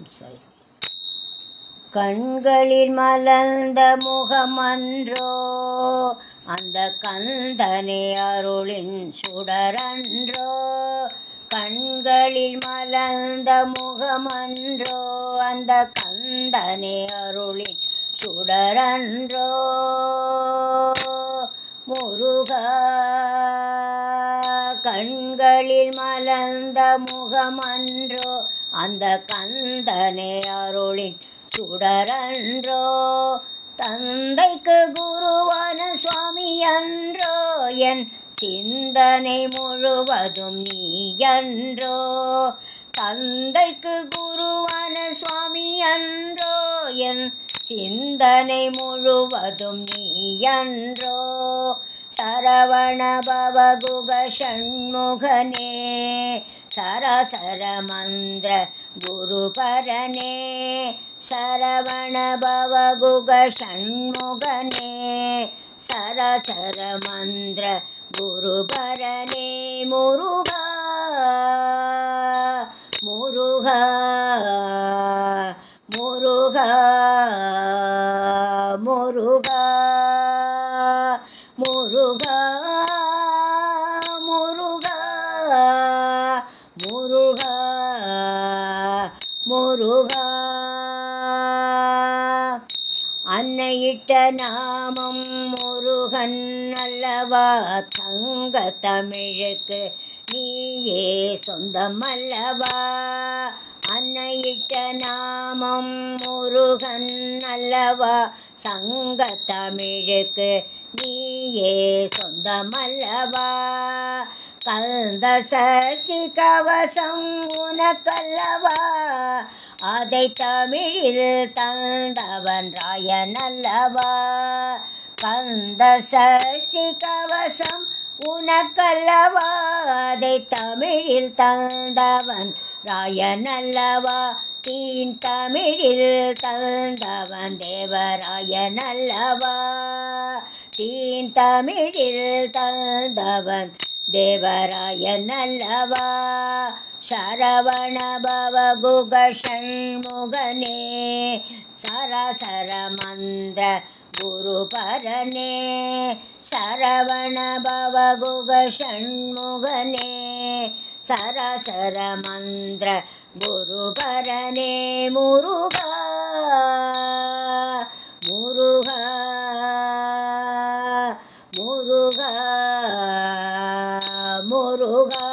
ஓம் சாய் கண்களில் மலர்ந்த முகமன்றோ அந்த கந்தனே அருளின் சுடரன்றோ கண்களில் மலர்ந்த முகமன்றோ அந்த கந்தனே அருளின் சுடரன்றோ. முருக கண்களில் மலர்ந்த முகமன்றோ அந்த கந்தனே அருளின் சுடரன்றோ தந்தைக்கு குருவான சுவாமி அன்றோ என் சிந்தனை முழுவதும் நீயன்றோ தந்தைக்கு குருவான சுவாமி அன்றோ என் சிந்தனை முழுவதும் நீயன்றோ சரவண பவகுக ஷண்முகனே सरसरमन्द्र गुरुपरने गुरुभरने शरवण भव गुघण्मुगने मुरुगा मन्द्र அன்னையிட்ட முருகன் அல்லவா? தங்க தமிழுக்கு நீயே சொந்தம் அல்லவா அன்னையிட்ட நாமம் முருகன் அல்லவா? சங்க தமிழுக்கு நீயே சொந்தம் அல்லவா கந்த சஷ்டி கவசம் உனக்கல்லவா? அதை தமிழில் தந்தவன் ராயன் அல்லவா? கந்த சஷ்டி கவசம் உனக்கல்லவா? அதை தமிழில் தந்தவன் ராயன் அல்லவா? தீன் தமிழில் தந்தவன் தேவராயன் அல்லவா? தீன் தமிழில் தந்தவன் தேவராயன் அல்லவா? ಶರವಣ ಭವ ಗುಗ ಷಣ್ಮುಗನೇ, ಸರ ಸರ ಮಂದ್ರ ಗುರುಪರನೇ ಶರವಣ ಭವ ಗುಗ ಷಣ್ಮುಗನೇ, ಸರ ಸರ ಮಂದ್ರ ಗುರುಪರನೇ ಮುರುಗ ಮುರುಗ ಮುರುಗ ಮುರುಗಾ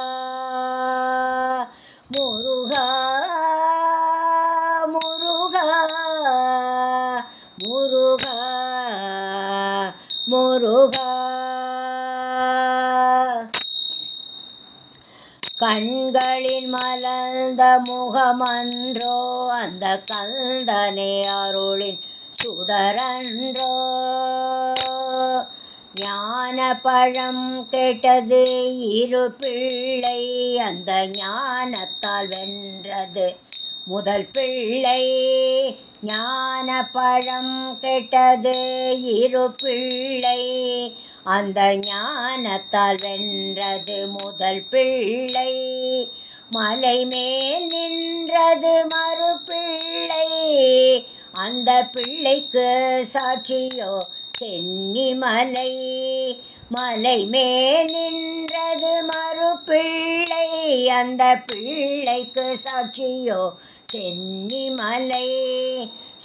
முருகா. முருகா கண்களில் மலர்ந்த முகமன்றோ அந்த கந்தனே அருளின் சுடரன்றோ. ஞான பழம் கேட்டது இரு பிள்ளை அந்த ஞானத்தால் வென்றது. முதல் பிள்ளை ஞான பழம் கெட்டது இரு பிள்ளை. அந்த ஞானத்தால் வென்றது முதல் பிள்ளை. மலை மேல் நின்றது மறு பிள்ளை. அந்த பிள்ளைக்கு சாட்சியோ சென்னி மலை மலை மேல் நின்றது மறு பிள்ளை. அந்த பிள்ளைக்கு சாட்சியோ சென்னிமலை.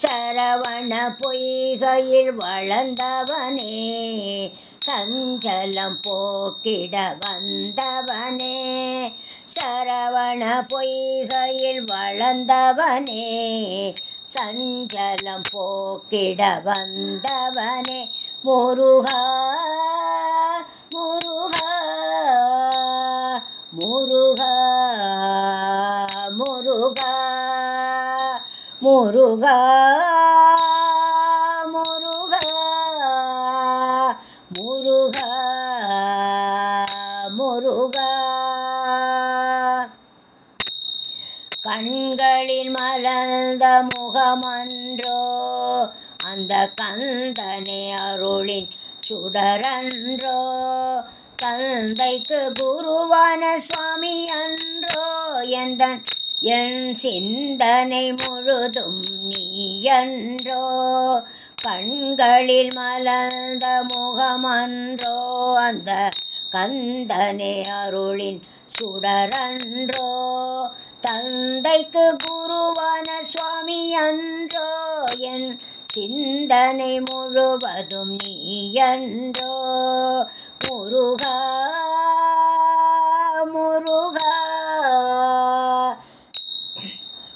சரவண பொய்கையில் வளர்ந்தவனே சஞ்சலம் போக்கிட வந்தவனே சரவண பொய்கையில் வளர்ந்தவனே சஞ்சலம் போக்கிட வந்தவனே. முருகா முருகா முருகா முருகா முருகா. கண்களில் மலர்ந்த முகமன்றோ அந்த கந்தனை அருளின் சுடரன்றோ. தந்தைக்கு குருவான சுவாமி அன்றோ எந்தன் என் சிந்தனை முழுதும் நீயன்றோ? கண்களில் மலர்ந்த முகமன்றோ? அந்த கந்தனே அருளின் சுடரன்றோ? தந்தைக்கு குருவான சுவாமி அன்றோ? என் சிந்தனை முழுவதும் நீயன்றோ? முருகா முருகா.